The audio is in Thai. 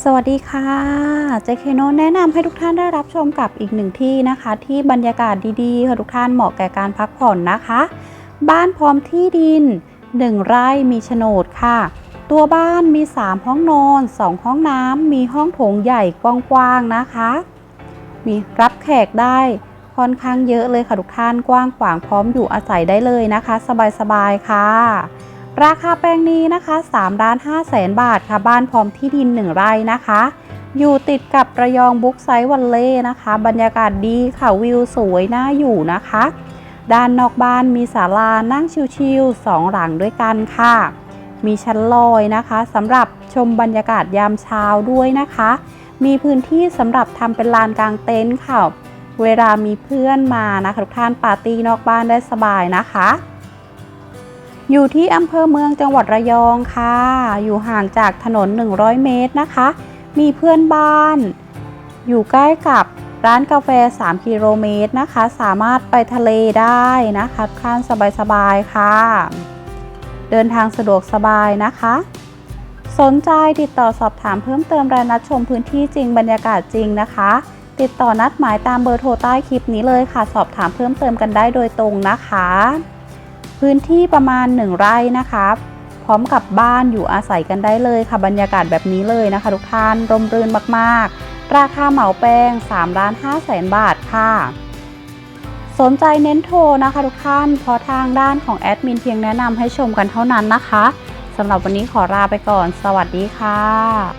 สวัสดีค่ะ เจเคโนแนะนำให้ทุกท่านได้รับชมกับอีกหนึ่งที่นะคะ ที่บรรยากาศดีๆค่ะทุกท่านเหมาะแก่การพักผ่อนนะคะ บ้านพร้อมที่ดิน 1 ไร่มีโฉนดค่ะ ตัวบ้านมี 3 ห้องนอน 2 ห้องน้ำมีห้องโถงใหญ่กว้างๆนะคะ มีรับแขกได้ค่อนข้างเยอะเลยค่ะทุกท่านกว้างขวางพร้อมอยู่อาศัยได้เลยนะคะ สบายๆค่ะ ราคาแปลงนี้นะคะ3ล้าน5แสนบาทค่ะ บ้านพร้อมที่ดิน 1 ไร่นะคะ อยู่ติดกับระยองบุ๊กไซต์วันเล่นะคะ บรรยากาศดีค่ะวิวสวยน่าอยู่นะคะ ด้านนอกบ้านมีศาลานั่งชิวๆสองหลังด้วยกันค่ะ มีชั้นลอยนะคะสำหรับชมบรรยากาศยามเช้าด้วยนะคะ มีพื้นที่สำหรับทำเป็นลานกลางเต็นท์ค่ะ เวลามีเพื่อนมานะคะทุกท่านปาร์ตี้นอกบ้านได้สบายนะคะ อยู่ที่อำเภอเมืองจังหวัดระยองค่ะ อยู่ห่างจากถนน 100 เมตรนะคะ มีเพื่อนบ้าน อยู่ใกล้กับร้านกาแฟ 3 กิโลเมตรนะคะ สามารถไปทะเลได้นะคะท่านสบายๆค่ะ เดินทางสะดวกสบายนะคะ สนใจติดต่อสอบถามเพิ่มเติมรายนัดชมพื้นที่จริงบรรยากาศจริงนะคะ ติดต่อนัดหมายตามเบอร์โทรใต้คลิปนี้เลยค่ะ สอบถามเพิ่มเติมกันได้โดยตรงนะคะ พื้นที่ประมาณ 1 ไร่นะคะพร้อมกับบ้านอยู่อาศัยกันได้เลยค่ะบรรยากาศแบบนี้เลยนะคะ ทุกท่านร่มรื่นมากๆ ราคาเหมาแปลง3ล้าน5แสนบาทค่ะ สนใจเน้นโทรนะคะทุกท่านเพราะทางด้านของแอดมินเพียงแนะนำให้ชมกันเท่านั้นนะคะสำหรับวันนี้ขอลาไปก่อน สวัสดีค่ะ